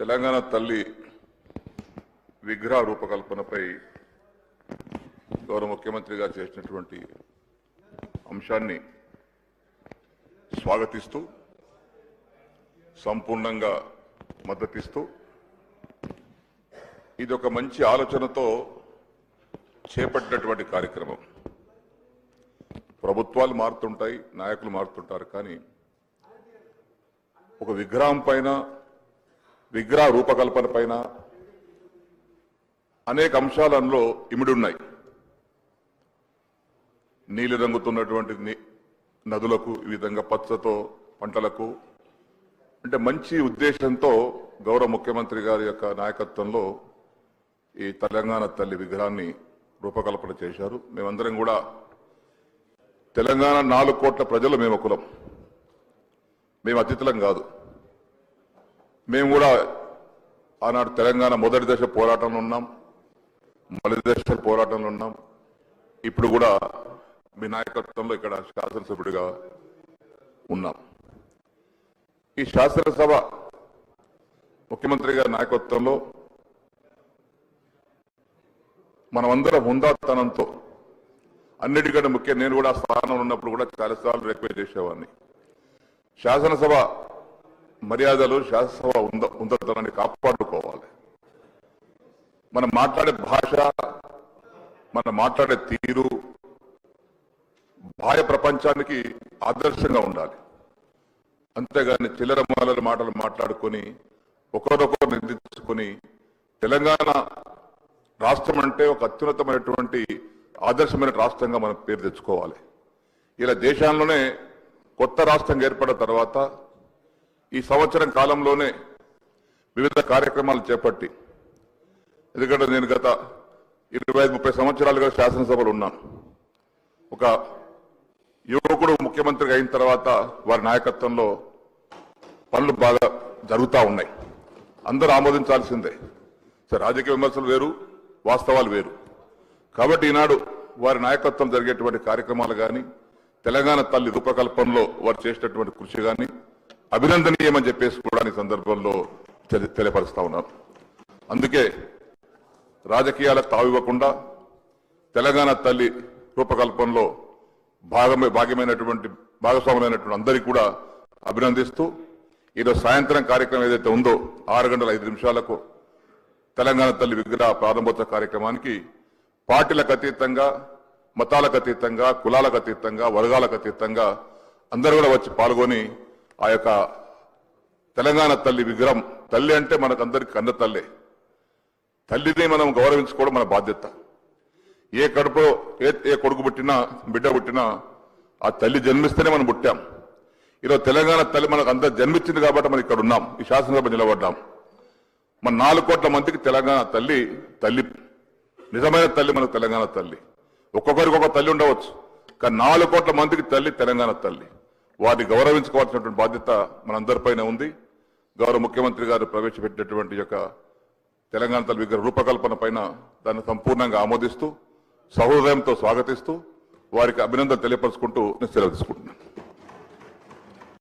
తెలంగాణ తల్లి విగ్రహ రూపకల్పనపై గౌరవ ముఖ్యమంత్రి గారు చేసినటువంటి అంశాన్ని స్వాగతిస్తూ సంపూర్ణంగా మద్దతిస్తూ ఇది ఒక మంచి ఆలోచనతో చేపట్టినటువంటి కార్యక్రమం. ప్రభుత్వాలు మారుతుంటాయి నాయకులు మారుతుంటారు కానీ ఒక విగ్రహం పైన విగ్రహ రూపకల్పన పైన అనేక అంశాలలో ఇమిడున్నాయి ఇమిడి ఉన్నాయి. నీలి రంగుతున్నటువంటి నదులకు ఈ విధంగా పచ్చతో పంటలకు అంటే మంచి ఉద్దేశంతో గౌరవ ముఖ్యమంత్రి గారి యొక్క నాయకత్వంలో ఈ తెలంగాణ తల్లి విగ్రహాన్ని రూపకల్పన చేశారు. మేమందరం కూడా తెలంగాణ నాలుగు కోట్ల ప్రజలు మేము కులం. మేము అతిథులం కాదు. మేము కూడా ఆనాడు తెలంగాణ మొదటి దశ పోరాటంలో ఉన్నాం మొదటి దశ పోరాటంలో ఉన్నాం. ఇప్పుడు కూడా మీ నాయకత్వంలో ఇక్కడ శాసనసభ్యుడిగా ఉన్నాం. ఈ శాసనసభ ముఖ్యమంత్రి గారి నాయకత్వంలో మనమందరం హుందాతనంతో అన్నిటికంటే ముఖ్యం నేను కూడా స్థానంలో ఉన్నప్పుడు కూడా చాలాసార్లు రిక్వెస్ట్ చేసేవాడిని. శాసనసభ మర్యాదలు శాసనసభ ఉంద ఉందతనాన్ని కాపాడుకోవాలి. మనం మాట్లాడే భాష మనం మాట్లాడే తీరు బాహ్య ప్రపంచానికి ఆదర్శంగా ఉండాలి. అంతేగాని చిల్లర మాలల మాటలు మాట్లాడుకొని ఒకరొకరు నిందించుకొని తెలంగాణ రాష్ట్రం అంటే ఒక అత్యున్నతమైనటువంటి ఆదర్శమైన రాష్ట్రంగా మనం పేరు తెచ్చుకోవాలి. ఇలా దేశంలోనే కొత్త రాష్ట్రం ఏర్పడిన తర్వాత ఈ సంవత్సరం కాలంలోనే వివిధ కార్యక్రమాలు చేపట్టి ఎందుకంటే నేను గత ఇరవై ఐదు ముప్పై సంవత్సరాలుగా శాసనసభలో ఉన్నాను. ఒక యువకుడు ముఖ్యమంత్రి అయిన తర్వాత వారి నాయకత్వంలో పనులు బాగా జరుగుతూ ఉన్నాయి. అందరూ ఆమోదించాల్సిందే. సరే రాజకీయ విమర్శలు వేరు వాస్తవాలు వేరు. కాబట్టి ఈనాడు వారి నాయకత్వం జరిగేటువంటి కార్యక్రమాలు కానీ తెలంగాణ తల్లి రూపకల్పనలో వారు చేసినటువంటి కృషి కానీ అభినందనీయమని చెప్పేసి కూడా ఈ సందర్భంలో తెలియపరుస్తా ఉన్నాను. అందుకే రాజకీయాలకు తావివ్వకుండా తెలంగాణ తల్లి రూపకల్పనలో భాగమే భాగ్యమైనటువంటి భాగస్వాములైనటువంటి అందరికీ కూడా అభినందిస్తూ ఈరోజు సాయంత్రం కార్యక్రమం ఏదైతే ఉందో ఆరు గంటల ఐదు నిమిషాలకు తెలంగాణ తల్లి విగ్రహ ప్రారంభోత్సవ కార్యక్రమానికి పార్టీలకు అతీతంగా మతాలకు అతీతంగా కులాలకు అతీతంగా వర్గాలకు అతీతంగా అందరూ కూడా వచ్చి పాల్గొని ఆ యొక్క తెలంగాణ తల్లి విగ్రహం. తల్లి అంటే మనకందరికి కన్న తల్లే. తల్లిని మనం గౌరవించుకోవడం మన బాధ్యత. ఏ కడుపులో ఏ ఏ కొడుకు పుట్టినా బిడ్డ పుట్టినా ఆ తల్లి జన్మిస్తేనే మనం పుట్టాం. ఈరోజు తెలంగాణ తల్లి మనకు అంత జన్మించింది కాబట్టి మనం ఇక్కడ ఉన్నాం. ఈ శాసనసభ నిలబడ్డాం. మన నాలుగు కోట్ల మందికి తెలంగాణ తల్లి తల్లి నిజమైన తల్లి మనకు తెలంగాణ తల్లి. ఒక్కొక్కరికి ఒక తల్లి ఉండవచ్చు. కానీ నాలుగు కోట్ల మందికి తల్లి తెలంగాణ తల్లి. వారిని గౌరవించుకోవాల్సినటువంటి బాధ్యత మనందరిపైన ఉంది. గౌరవ ముఖ్యమంత్రి గారు ప్రవేశపెట్టినటువంటి యొక్క తెలంగాణ తల్లి విగ్రహ రూపకల్పన పైన దాన్ని సంపూర్ణంగా ఆమోదిస్తూ సహృదయంతో స్వాగతిస్తూ వారికి అభినందన తెలియపరుచుకుంటూ సెలవు తీసుకుంటున్నాను.